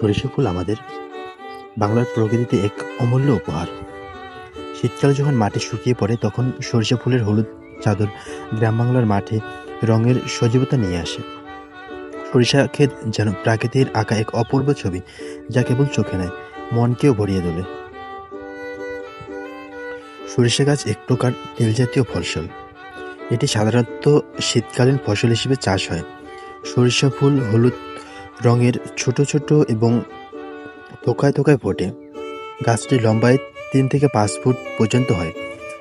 সরিষা ফুল আমাদের বাংলার প্রকৃতিতে এক অমূল্য উপহার। শীতকালে যখন মাটি শুকিয়ে পড়ে, তখন সরিষা ফুলের হলুদ চাদর গ্রাম বাংলার মাঠে রঙের সজীবতা নিয়ে আসে। সরিষা ক্ষেত যেন প্রাকৃতির আঁকা এক অপূর্ব ছবি, যা কেবল চোখে নেয়, মনকেও ভরিয়ে তোলে। সরিষা গাছ এক প্রকার তেলজাতীয় ফসল। এটি সাধারণত শীতকালীন ফসল হিসেবে চাষ হয়। সরিষা ফুল হলুদ রঙের ছোট ছোট এবং থোকায় থোকায় ফোটে। গাছটি লম্বায় তিন থেকে পাঁচ ফুট পর্যন্ত হয়।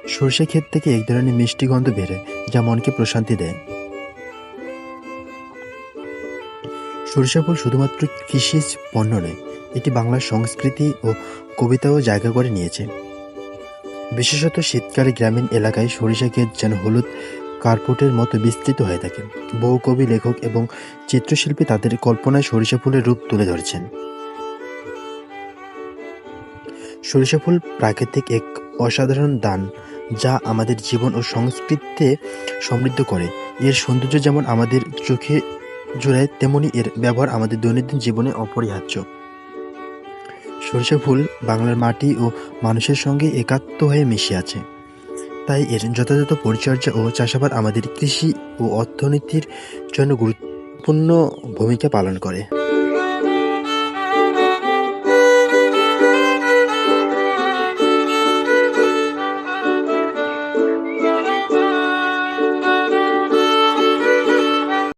সরষে ক্ষেত থেকে এক ধরনের মিষ্টি গন্ধ বেরোয়, যা মনকে প্রশান্তি দেয়। সরিষা ফুল শুধুমাত্র কৃষিজ পণ্য নয়, এটি বাংলার সংস্কৃতি ও কবিতাও জায়গা করে নিয়েছে। বিশেষত শীতকালে গ্রামীণ এলাকায় সরিষা ক্ষেত যেন হলুদ কার্পেটের মতো বিস্তৃত হয়ে থাকে। বহু কবি, লেখক এবং চিত্রশিল্পী তাদের কল্পনায় সরিষা ফুলের রূপ তুলে ধরেছেন। সরিষা ফুল প্রাকৃতিক এক অসাধারণ দান যা আমাদের জীবন ও সংস্কৃতিতে সমৃদ্ধ করে। এর সৌন্দর্য যেমন আমাদের চোখে জোড়ায়, তেমনি এর ব্যবহার আমাদের দৈনন্দিন জীবনে অপরিহার্য। সরিষা ফুল বাংলার মাটি ও মানুষের সঙ্গে একাত্ম হয়ে মিশে আছে। তাই এর যথাযথ পরিচর্যা ও চাষাবাদ আমাদের কৃষি ও অর্থনীতির জন্য গুরুত্বপূর্ণ ভূমিকা পালন করে।